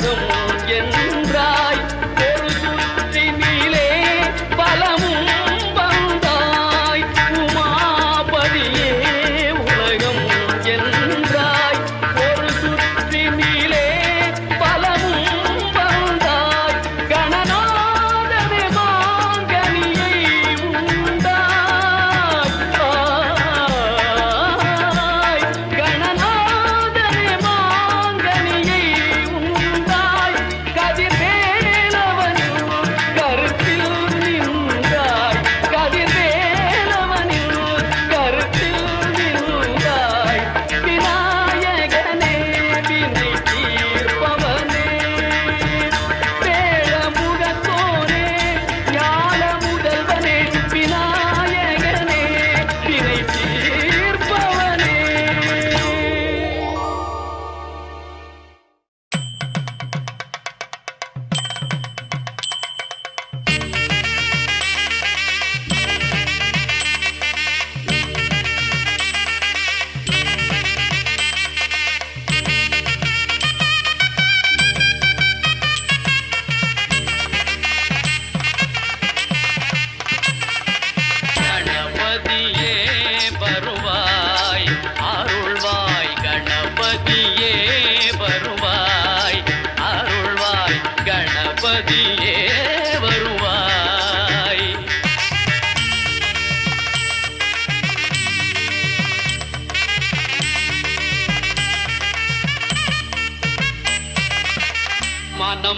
生活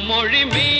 மொழி மீ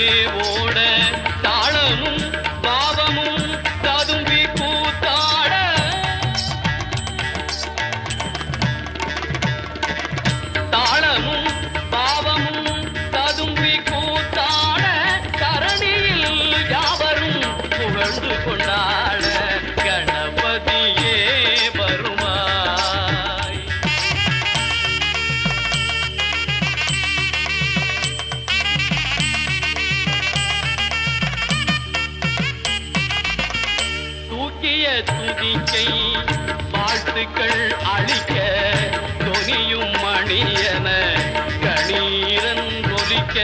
துதிக்க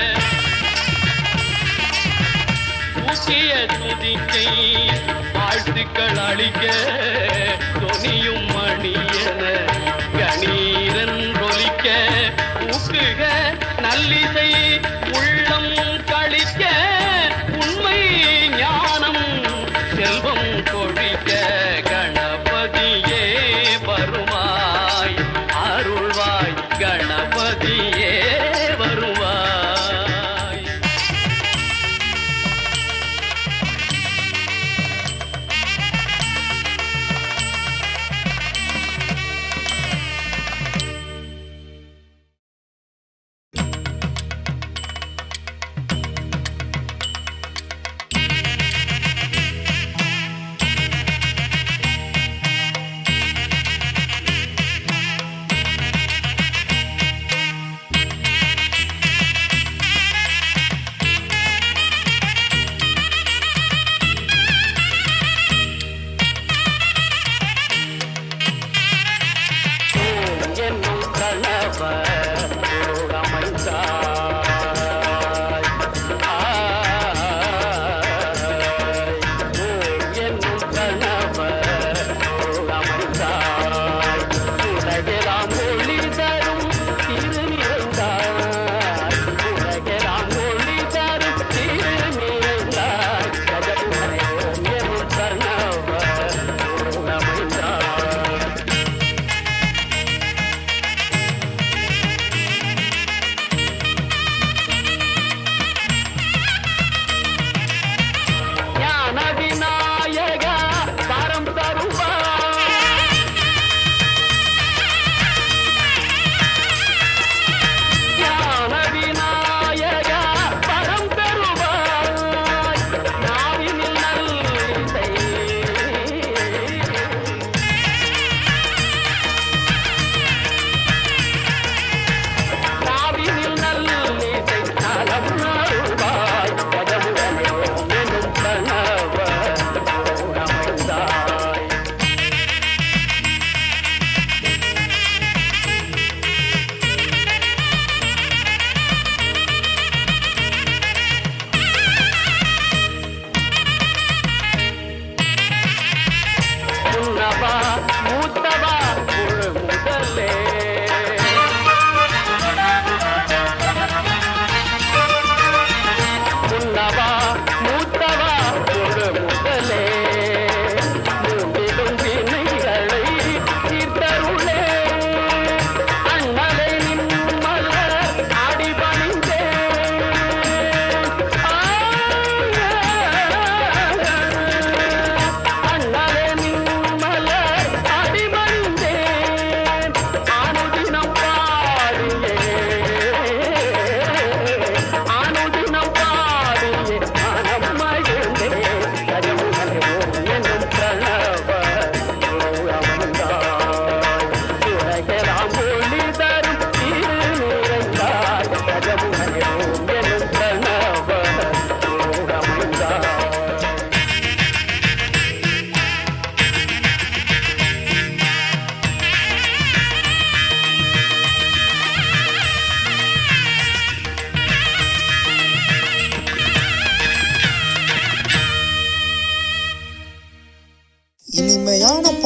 ஊசிய துதிக்கை வாழ்த்துக்கள் அளிக்க. துணியும் மணி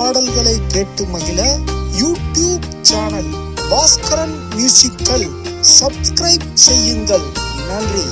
பாடல்களை கேட்டு மகிழ YouTube channel Baskaran musical. Subscribe செய்யுங்கள். நன்றி.